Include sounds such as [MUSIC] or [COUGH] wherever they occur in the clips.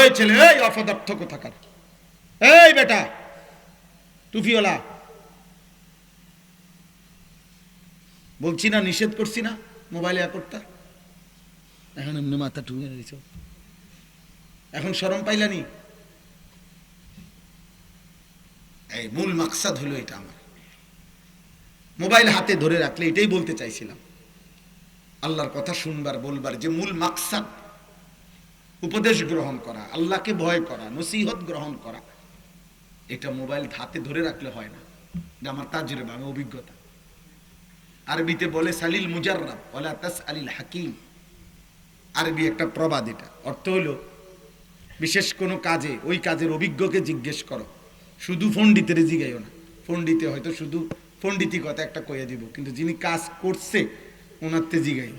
ওই এই অপদার্থ কোথাকার এই বেটা টুফিওলা বলছি না, নিষেধ করছি না মোবাইলে করতা এখন এমনি মাথা ঠুকে দিছ এখন সরম পাইলানি এই মূল মাকসাদ হলো এটা আমার। মোবাইল হাতে ধরে রাখলে এটাই বলতে চাইছিলাম। আল্লাহর কথা শুনবার, বলবার যে মূল মাকসাদ উপদেশ গ্রহণ করা, আল্লাহকে ভয় করা, নসিহত গ্রহণ করা, এটা মোবাইল হাতে ধরে রাখলে হয় না। এটা আমার তাজরে আমার অভিজ্ঞতা। আরবিতে বলে সালিল মুজাররাব ওলা তাস আলিল হাকিম। আরবি একটা প্রবাদ এটা। অর্থ হলো, বিশেষ কোনো কাজে, ওই কাজের অভিজ্ঞকে জিজ্ঞেস করো। শুধু পণ্ডিতের জিগাইও না। পণ্ডিতে হয়তো শুধু পণ্ডিতি কথা একটা কইয়া দিব, কিন্তু যিনি কাজ করছে ওনারতে জিগাইও।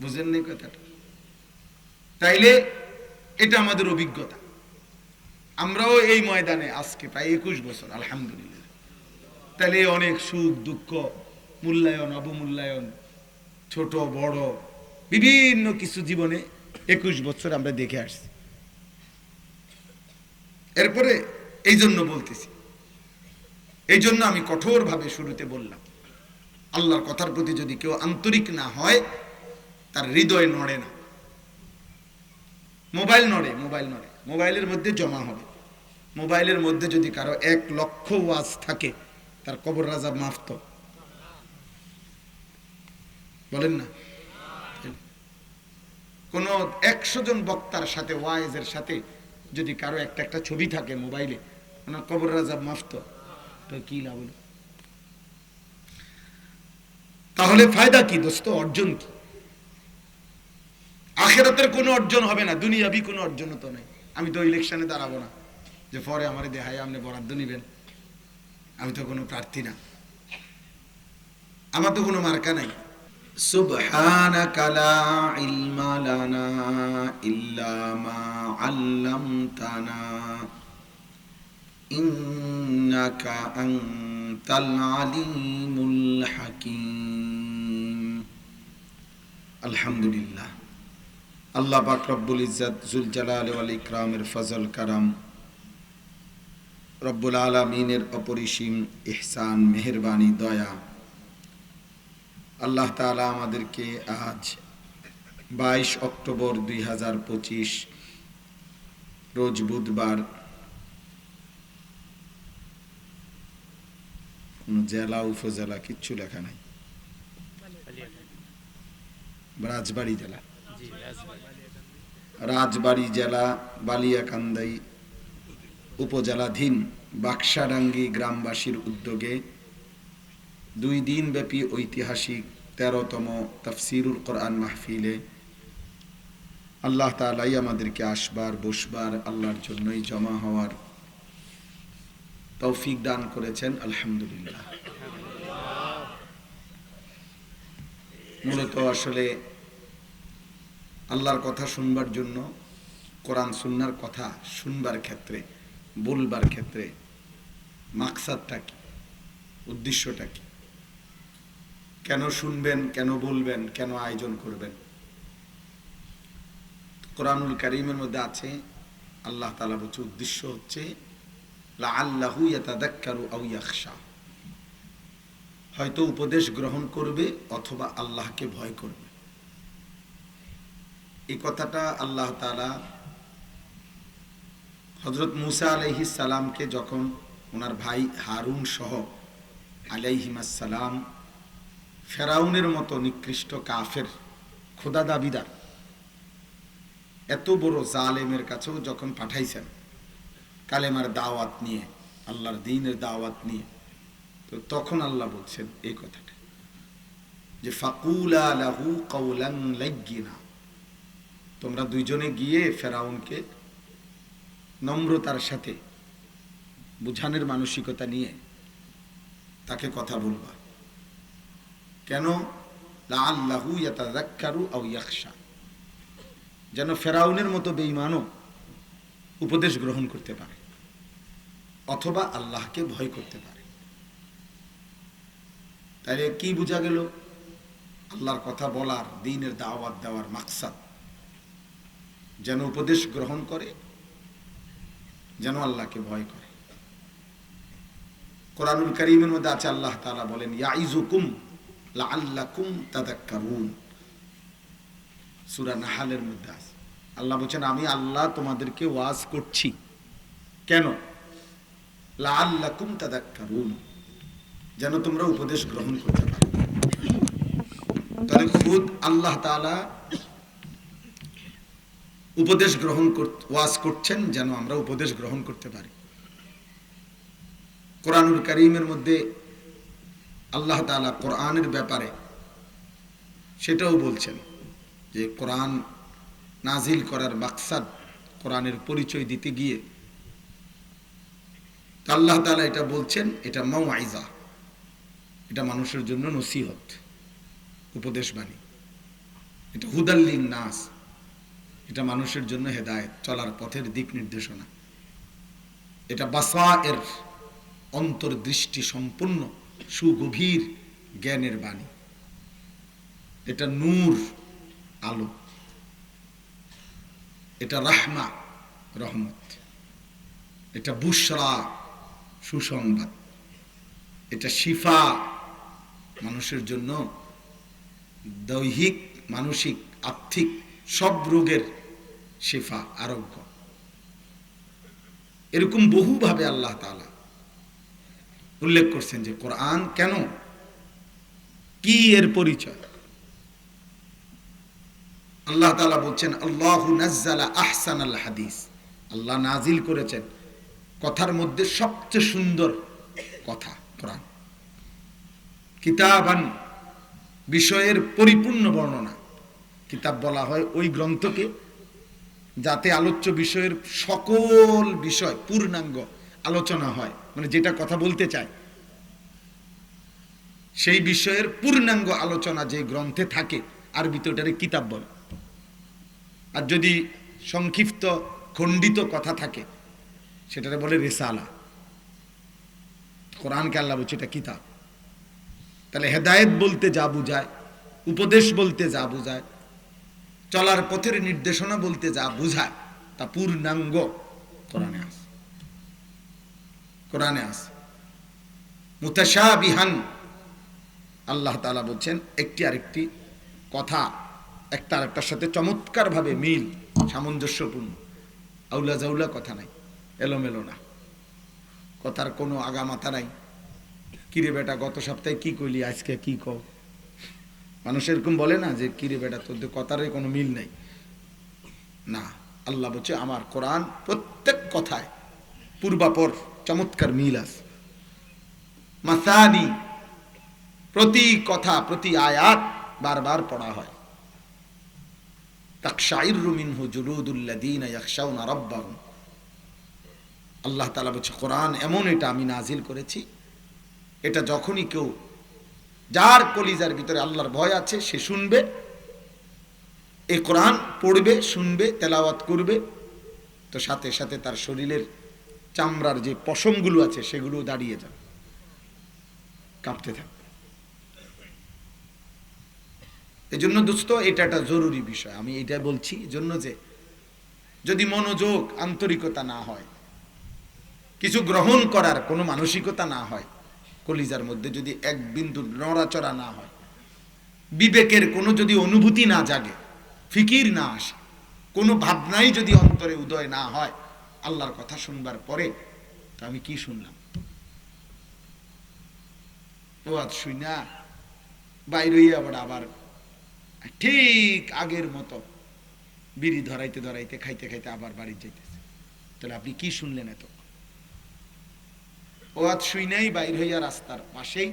বুঝেন নি কথাটা? তাইলে এটা আমাদের অভিজ্ঞতা। আমরাও এই ময়দানে আজকে প্রায় একুশ বছর, আলহামদুলিল্লাহ। তাহলে অনেক সুখ, দুঃখ, মূল্যায়ন, অবমূল্যায়ন, ছোট, বড়, বিভিন্ন কিছু জীবনে একুশ বছর আমরা দেখে আসছি। এরপরে এই জন্য বলতেছি এই জন্য আমি কঠোরভাবে শুরুতে বললাম, আল্লাহর কথার প্রতি যদি কেউ আন্তরিক না হয়, তার হৃদয় নড়ে না। মোবাইল নড়ে মোবাইল নড়ে। মোবাইলের মধ্যে জমা হবে। মোবাইলের মধ্যে যদি কারও এক লক্ষ ওয়াজ থাকে, তার কবর রাজা মাফত বলেন না। কোন একশো জন বক্তার সাথে, ওয়াইজের সাথে যদি কারও একটা একটা ছবি থাকে মোবাইলে, ওনার কবর রাজা মাফত তো কি লাভ হলো? তাহলে ফায়দা কি দোস্ত? অর্জন কি? আখেরাতের কোনো অর্জন হবে না দুনিয়াবি কোনো অর্জন তো নেই আমি তো ইলেকশনে দাঁড়াবো না যে পরে আমার দেহায় আপনি বরাদ্দ নিবেন আমি তো কোনো প্রার্থী না আমার তো কোনো মার্কা নাই سبحانك لا علم لنا إلا ما علمتنا إنك أنت العليم الحكيم الحمد لله আল্লাহ পাক রব্বুল ইজ্জত জুল জালাল ওয়াল ইকরামের ফজল কারাম রব্বুল আলমিনের অপরিসীম ইহসান মেহরবানি দয়া। আল্লাহ তাআলা আমাদেরকে আজ বাইশ অক্টোবর দুই হাজার পঁচিশ রোজ বুধবার জেলা উপজেলা কিচ্ছু লেখা নাই। রাজবাড়ি জেলা। রাজবাড়ি। জেলা বালিয়াকান্দাই উপজেলাধীন বাক্সাডাঙ্গি গ্রামবাসীর উদ্যোগে দুই দিন ব্যাপী ঐতিহাসিক তেরোতম তফসিরুল কোরআন মাহফিলে আল্লাহ তালাই আমাদেরকে আসবার, বসবার আল্লাহর জন্যই জমা হওয়ার তৌফিক দান করেছেন, আলহামদুলিল্লাহ। মূলত আসলে আল্লাহর কথা শুনবার জন্য, কোরআন সুন্নার কথা শুনবার ক্ষেত্রে, বলবার ক্ষেত্রে মাকসাদটা কি? উদ্দেশ্যটা কি? কেন শুনবেন, কেন বলবেন, কেন আয়োজন করবেন? কোরআনুল করিমের মধ্যে আছে, আল্লাহ তালা বলছে উদ্দেশ্য হচ্ছে আল্লাহু হয়তো উপদেশ গ্রহণ করবে অথবা আল্লাহকে ভয় করবে। এই কথাটা আল্লাহ তালা হজরত মুসা আলহি সালামকে যখন ওনার ভাই হারুন সহ আলাইহিমাসালাম ফেরাউনের মতো নিকৃষ্ট কাফের খোদা দাবিদার এত বড় জালেমের কাছেও যখন পাঠাইছেন কালেমার দাওয়াত নিয়ে, আল্লাহর দিনের দাওয়াত নিয়ে, তো তখন আল্লাহ বলছেন এই কথাটা যে ফাকুলা লাহু কৌলান লাইগিনা। তোমরা দুইজনে গিয়ে ফেরাউনকে নম্রতার সাথে, বুঝানোর মানসিকতা নিয়ে তাকে কথা বলবা। কেন? লাল্লাহু ইয়াতাযাক্কারু আও ইয়াখশা। যেন ফেরাউনের মতো বেঈমানও উপদেশ গ্রহণ করতে পারে, অথবা আল্লাহকে ভয় করতে পারে। তাহলে কি বোঝা গেল? আল্লাহর কথা বলার, দিনের দাওয়াত দেওয়ার মাকসাদ যেন উপদেশ গ্রহণ করে, যেন আল্লাহকে ভয় করে। কোরআনুল করিমের মধ্যে আছে, আল্লাহ তাআলা বলেন ইয়াইজুকুম লাআল্লাকুম তাদাক্কারুন। সূরা নাহালের মধ্যে আছে। আল্লাহ বলছেন, আমি আল্লাহ তোমাদেরকে ওয়াজ করছি। কেন? লাআল্লাকুম তাদাক্কারুন। যেন তোমরা উপদেশ গ্রহণ করতে পারো। তাহলে খুদ আল্লাহ তাআলা উপদেশ গ্রহণ ওয়াজ করছেন যেন আমরা উপদেশ গ্রহণ করতে পারি। কোরআনুল করিমের মধ্যে আল্লাহ তাআলা কোরআনের ব্যাপারে সেটাও বলছেন যে কোরআন নাজিল করার মাকসাদ কোরআনের পরিচয় দিতে গিয়ে। আল্লাহ তাআলা এটা বলছেন, এটা মাওয়াইজা, এটা মানুষের জন্য নসিহত উপদেশ বাণী এটা হুদাল্লিন নাস এটা মানুষের জন্য হেদায়েত, চলার পথের দিক নির্দেশনা। এটা বাসা এর অন্তর্দৃষ্টি সম্পূর্ণ সুগভীর জ্ঞানের বাণী। এটা নূর আলো। এটা রাহমা, রহমত। এটা বুশরা, সুসংবাদ। এটা শিফা, মানুষের জন্য দৈহিক, মানসিক আর্থিক সব রোগের শেফা, আরোগ্য। এরকম বহুভাবে আল্লাহ তাআলা উল্লেখ করছেন যে কোরআন কেন? কি এর পরিচয়? আল্লাহ তাআলা বলছেন, আল্লাহু আহসান আল হাদিস। আল্লাহ নাজিল করেছেন। কথার মধ্যে সবচেয়ে সুন্দর কথা, কোরআন। কিতাবান বিষয়ের পরিপূর্ণ বর্ণনা। কিতাব বলা হয় ওই গ্রন্থকে যাতে আলোচ্য বিষয়ের সকল বিষয়, পূর্ণাঙ্গ আলোচনা হয় মানে যেটা কথা বলতে চায়। সেই বিষয়ের পূর্ণাঙ্গ আলোচনা যে গ্রন্থে থাকে, আরবিতে ওটারে কিতাব বলে। আর যদি সংক্ষিপ্ত, খণ্ডিত কথা থাকে, সেটারে বলে রেসালা। কোরআনকে আল্লাহ বলছে এটা কিতাব। তাহলে হেদায়েত বলতে যা বুঝায়, উপদেশ বলতে যা বুঝায় চলার পথের নির্দেশনা বলতে যা বুঝায়, তা পূর্ণাঙ্গ কোরআনে আস কোরআনে আস মুতাশা বিহান আল্লাহ তাআলা বলছেন, একটি আরেকটি কথা, একটা আরেকটার সাথে চমৎকারভাবে মিল, সামঞ্জস্যপূর্ণ। আউলা জাউলা কথা নাই, এলোমেলো না। কথার কোনো আগামাথা নাই। কিরে বেটা, গত সপ্তাহে কি কইলি, আজকে কি কও? মানুষ এরকম বলে না যে কিরে বেটা, তোদের কথারই কোনো মিল নেই। না, আল্লাহ বলছে, আমার কোরআন প্রত্যেক কথায় পূর্বাপর চমৎকার মিল আছে। মাসানি, প্রতি কথা, প্রতি আয়াত বারবার পড়া হয়। আল্লাহ তাআলা বলছে, কোরআন এমন এটা আমি নাজিল করেছি, এটা যখনই কেউ যার কলিজার ভিতরে আল্লাহর ভয় আছে, সে শুনবে এই কোরআন পড়বে, শুনবে, তেলাওয়াত করবে। তো সাথে সাথে তার শরীরের চামড়ার যে পশমগুলো আছে সেগুলো দাঁড়িয়ে যাবে। কাঁপতে থাকবে। এই জন্য দোস্ত, এটা একটা জরুরি বিষয়। আমি এটা বলছি জন্য যে, যদি মনোযোগ, আন্তরিকতা না হয়, কিছু গ্রহণ করার কোনো মানসিকতা না হয় কলিজার মধ্যে যদি এক বিন্দু নড়াচড়া না হয়, বিবেকের কোনো যদি অনুভূতি না জাগে, ফিকির না আসে, কোনো ভাবনাই যদি অন্তরে উদয় না হয়, আল্লাহর কথা শুনবার পরে তো আমি কি শুনলাম? ও আজ শুই না আবার আবার ঠিক আগের মতো বিড়ি ধরাইতে ধরাইতে, খাইতে খাইতে আবার বাড়ি যাইতেছে। তাহলে আপনি কি শুনলেন এত? ও আজ শুই নাই, বাইর হইয়া রাস্তার পাশেই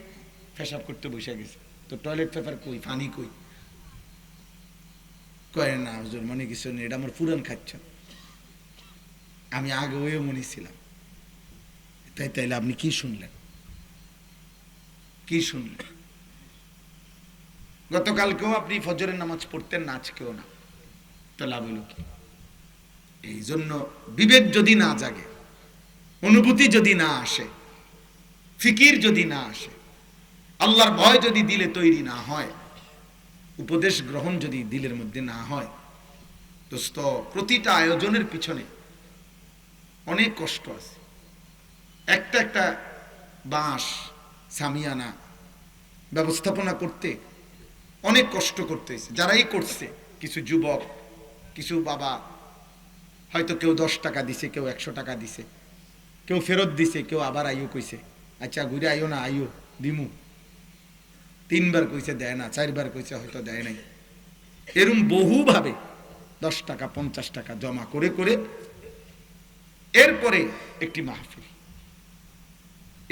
পেশাব করতে বসে গেছে। তো টয়লেট পেপার কই, পানি কই? কয়, না, হুজুর, মনে কিছু নেই, এটা আমার পুরান খাচ্ছ আমি আগে ওয়ে মনে ছিলাম। তাই, তাইলে আপনি কি শুনলেন? কি শুনলেন? গতকালকেও আপনি ফজরের নামাজ পড়তেন না, আজকেও না। তো লাভ হইল কি? এই জন্য বিবেক যদি না জাগে, অনুভূতি যদি না আসে ফিকির যদি না আসে, আল্লাহর ভয় যদি দিলে তৈরি না হয়, উপদেশ গ্রহণ যদি দিলের মধ্যে না হয়, দোস্ত, প্রতিটা আয়োজনের পিছনে অনেক কষ্ট আছে। একটা একটা বাঁশ সামিয়ানা ব্যবস্থাপনা করতে অনেক কষ্ট করতেছে। যারাই করছে, কিছু যুবক, কিছু বাবা, হয়তো কেউ দশ টাকা দিছে, কেউ একশো টাকা দিছে, কেউ ফেরত দিছে, কেউ আবার আইও কইছে। আচ্ছা ঘুরে আইও না, আইও, দিমু। তিনবার কইছে দেয় না, চারবার কইছে হয়তো দেয় নাই। এরম বহুভাবে দশ টাকা, পঞ্চাশ টাকা জমা করে করে এরপরে একটি মাহফিল।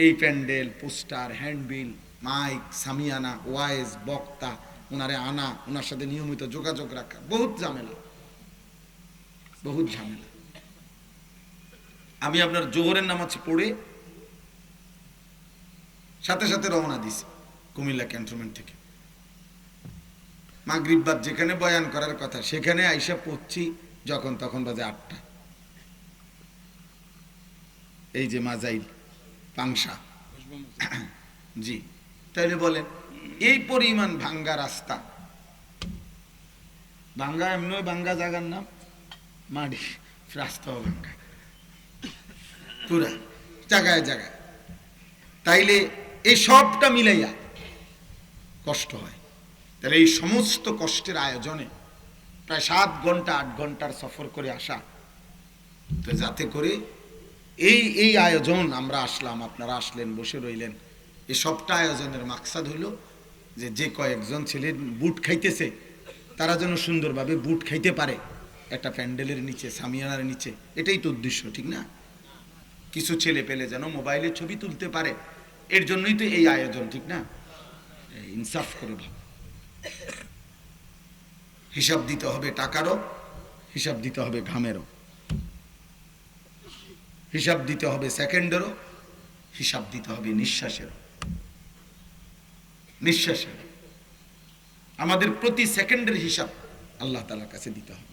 এই pandal, poster, handbill, mic, shamiana, wise, বক্তা ওনারে আনা ওনার সাথে নিয়মিত যোগাযোগ রাখা, বহুত ঝামেলা। বহুত ঝামেলা। আমি আপনার জোহরের নামাজ পড়ে সাথে সাথে রওনা দিছি কুমিল্লা ক্যান্টনমেন্ট থেকে। মাগরিববাদ যেখানে বয়ান করার কথা, সেখানে আইসা পড়ছি যখন তখন বাজে আটটা। এই যে মাজাইল পাংশা। [CLEARS THROAT] জি, তাইলে বলেন, এই পরিমাণ ভাঙ্গা রাস্তা। ভাঙ্গা এমনি ভাঙ্গা জাগার নাম? মাটি রাস্তাও ভাঙ্গা পুরা, জায়গায় জায়গায়। তাইলে এই সবটা মিলাইয়া কষ্ট হয়। তাহলে এই সমস্ত কষ্টের আয়োজনে প্রায় সাত ঘণ্টা, আট ঘণ্টার সফর করে আসা। তো যাতে করে এই এই আয়োজন আমরা আসলাম, আপনারা আসলেন, বসে রইলেন। এই সবটা আয়োজনের মাকসাদ হইল যে যে কয়েকজন ছেলে বুট খাইতেছে, তারা যেন সুন্দরভাবে বুট খাইতে পারে। একটা প্যান্ডেলের নিচে, সামিয়ানার নিচে। এটাই তো উদ্দেশ্য, ঠিক না? কিছু ছেলে পেলে যেন মোবাইলে ছবি তুলতে পারে। এর জন্যই তো এই আয়োজন, ঠিক না? ইনসাফ করে ভাব হিসাব দিতে হবে টাকারও, হিসাব দিতে হবে ঘামেরও। হিসাব দিতে হবে সেকেন্ডেরও, হিসাব দিতে হবে নিঃশ্বাসেরও। নিঃশ্বাসের আমাদের প্রতি সেকেন্ডের হিসাব আল্লাহ তালার কাছে দিতে হবে।